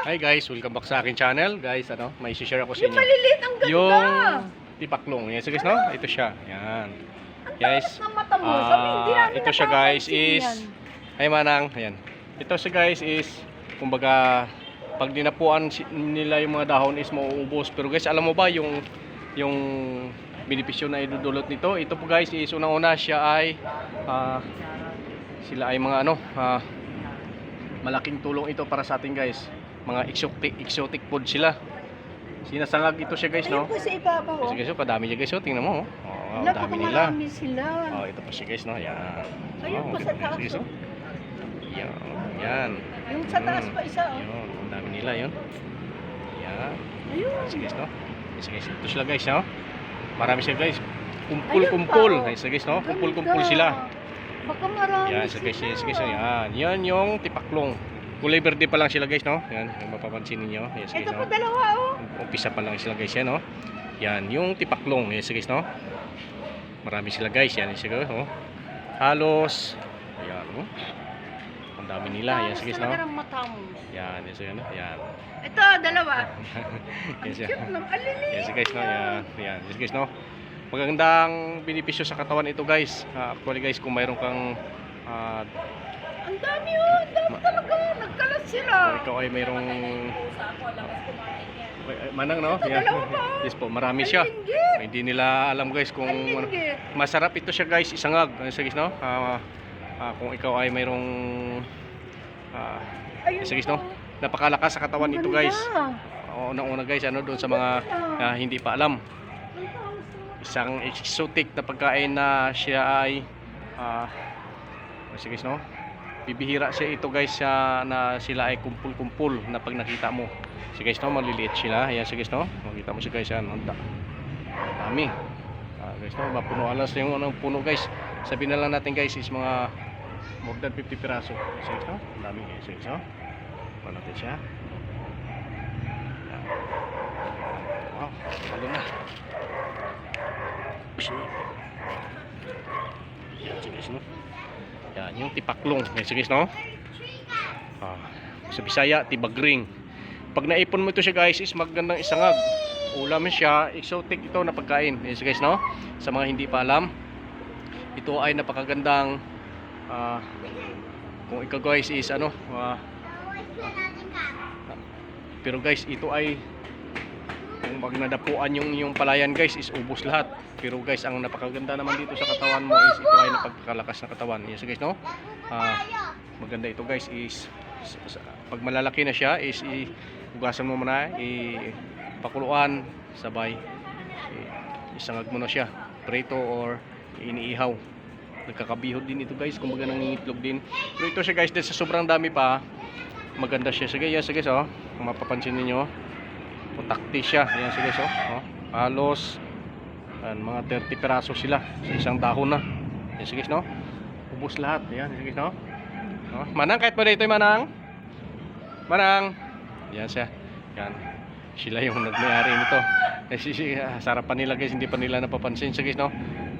Hi guys, welcome back sa akin channel. Guys, ano, may share ako sa Yung inyo. maliliit ang ganda. Yung tipaklong. So guys, no? Ito siya. Yan. Ang Guys, ng mata mo. ah, Sabi, hindi namin ito siya, guys, is-. Ay manang, ayan. Ito siya guys is, kumbaga, pag dinapuan nila yung mga dahon is mauubos. Pero guys, alam mo ba yung, yung benepisyo na idudulot nito? Ito po guys is, unang-una siya ay, ah, sila ay mga ano, ah, malaking tulong ito para sa atin guys. Mga exotic, exotic food sila. Sinasangag ito siya guys, Ayun no? po sa ibabaw. Kasi Oh. guys, oh, kadami niya guys, oh. Tingnan mo, oh. Oh, ang dami nila. sila. Oh, ito pa siya guys, no? Yan. Ayun Oh, pa sa taas, guys, oh. Yan. Yan. Yung sa taas Mm. pa isa. Oh. Yun, ang dami nila yun. Yan. Ayun. Sige guys, no? Sige guys, ito sila guys, no? Marami sila guys. Ayun Kumpul-kumpul. pa, oh. Ay, sige guys, no? Kumpul-kumpul sila. Baka marami Yan, sila. sige guys, yan. Yan yung tipaklong. Kulay verde pa lang sila guys, no? Yan, yung mapapansin ninyo. Yan, sige Ito guys, po no? dalawa oh. Umpisa pa lang sila guys, yan, no? Yan, yung tipaklong. Sige guys, no? Marami sila guys, yan, sige guys, no? Halos, ayan, no? Ang dami nila, sige guys, no? Yan, yan, sige, no? Yan. Ito, dalawa. Ang Yan si guys no. Yan. Yan. Si guys no. Magandang benepisyo sa katawan ito guys. Ah, actually guys kung mayroon kang ah, Ang dami oh. Ang dami Ma- talaga. Nagkalat sila. kung ikaw ay mayroong Ay, manang no. Ito, dalawa pa, oh. Yes po, marami siya. Hindi nila alam guys kung ano. masarap ito siya guys, isangag. Ano siya guys no? Ah, ah, kung ikaw ay mayroong ah, Ayun ito. no? napakalakas sa katawan ito guys. Unang-una guys ano doon sa mga ah, hindi pa alam. Oh. isang exotic na pagkain na siya ay ah sige guys no bibihira siya ito guys siya na sila ay kumpul-kumpul na pag nakita mo. Sige guys no maliliit sila. Ayan sige guys no? Makita mo siya guys yan ang da- dami. Ah, guys no mapuno. Alas yung anong puno guys. Sabihin na lang natin guys is mga more than 50 piraso. Sige guys no? Dami guys sige guys no? Natin siya. Wow halo na. Yan, guys, no? Yan, yung tipaklong. Yan, sige guys, no? Ah, sa Bisaya, tibagring. Pag naipon mo ito siya guys, is magandang isangag. Ulam siya, exotic ito na pagkain. Yan, sige guys, no? Sa mga hindi pa alam, ito ay napakagandang ah, kung ikaw guys is ano, ah, pero guys, ito ay kung pag nadapuan yung yung palayan guys is ubos lahat. Pero guys, ang napakaganda naman dito sa katawan mo is ito ay napagkalakas na katawan. Yes guys, no? Ah, maganda ito guys is pag malalaki na siya is i hugasan mo muna, i pakuluan sabay isangag mo na siya, prito or iniihaw. Nagkakabihod din ito guys, kumbaga nangingitlog din. Pero ito siya guys, dahil sa sobrang dami pa, maganda siya. Sige, yes, sige, oh. Kung mapapansin niyo putakti siya. Ayan sige so. Oh, halos ayan, mga 30 peraso sila sa isang dahon na. Ayan sige no. Ubos lahat. Ayan sige no. Oh, manang kahit pa dito manang. Manang. Ayan siya. Yan. Sila yung nagmayari nito. Eh, si, ah, sarapan nila guys, hindi pa nila napapansin sa guys no.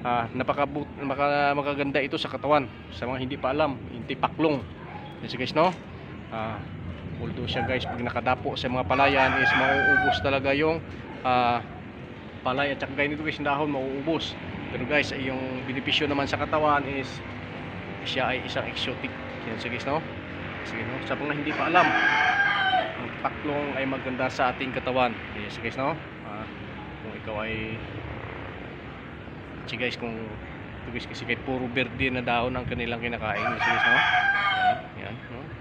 Ah, napakabut, maka, makaganda ito sa katawan. Sa mga hindi pa alam, hindi paklong. Ayan sige guys no. Ah, although siya guys pag nakadapo sa mga palayan is mauubos talaga yung ah, palay at saka ganito guys yung dahon mauubos. Pero guys yung benepisyo naman sa katawan is siya ay isang exotic. Yan sige guys no? Sige no? Sa mga hindi pa alam ang paklong ay maganda sa ating katawan. Yes guys no? Ah, kung ikaw ay sige guys kung ito guys kasi kahit puro verde na dahon ang kanilang kinakain. Yes guys no? Yan, yan no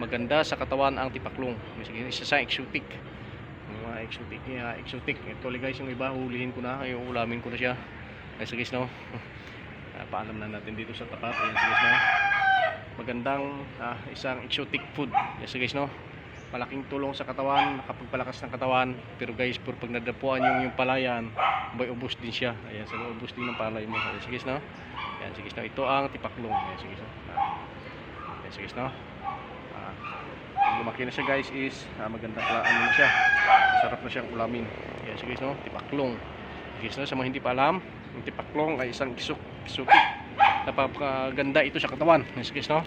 maganda sa katawan ang tipaklong. Isa sa exotic. Mga exotic niya, exotic. Actually guys, yung iba hulihin ko na, yung ulamin ko na siya. Ay sige no. Ah, paalam na natin dito sa tapat. Ayan sige no. Magandang ah, isang exotic food. Ayan sige no. Malaking tulong sa katawan, nakapagpalakas ng katawan. Pero guys, pur pag nadapuan yung yung palayan, bay ubos din siya. Ayan, sa ubos din ng palay mo. Ayan sige no. Ayan sige no. Ito ang tipaklong. Ayan sige no. Ah, Ayan sige no. Ah, pag lumaki na siya guys is ah, maganda pala ano na siya sarap na siyang ulamin yan siya guys no tipaklong guys no sa mga hindi pa alam yung tipaklong ay isang kisuk kisuki napakaganda ito sa katawan yan siya guys no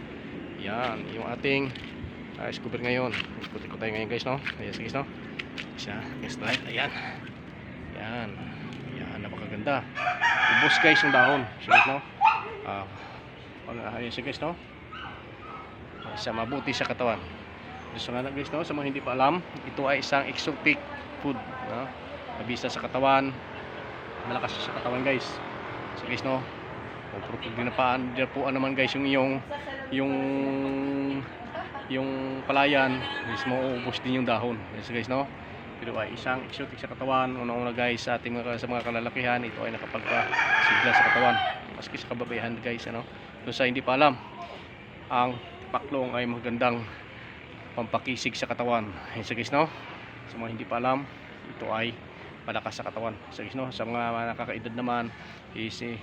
yan yung ating Ah, discover ngayon. Ikutin ko tayo ngayon guys, no? Sige guys, no? Isa, guys, tayo. Ayan. Ayan. Ayan, napakaganda. Ubos guys yung dahon. Sige guys, no? Ayan sige guys, no? Sa mabuti sa katawan. So nga guys, no? Sa mga hindi pa alam, ito ay isang exotic food, no? Mabisa sa katawan. Malakas sa katawan guys. So guys, no? Kung dinapaan, dinapuan naman guys yung yung yung yung palayan is mauubos din yung dahon yes guys no pero ay isang exotic sa katawan una-una guys sa ating mga, sa mga kalalakihan ito ay nakapagpasigla sa katawan maski sa kababaihan guys ano so sa hindi pa alam ang paklong ay magandang pampakisig sa katawan yes guys no sa mga hindi pa alam ito ay malakas sa katawan so guys no sa mga nakakaedad naman is eh,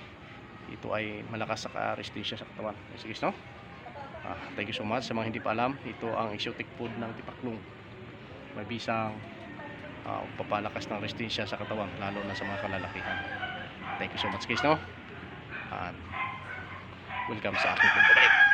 ito ay malakas sa resistensya sa katawan yes guys no Ah, thank you so much sa mga hindi pa alam. Ito ang exotic food ng tipaklong. Mabisang uh, papalakas ng resistensya sa katawan, lalo na sa mga kalalakihan. Thank you so much guys, no? At welcome sa aking pagkabalik.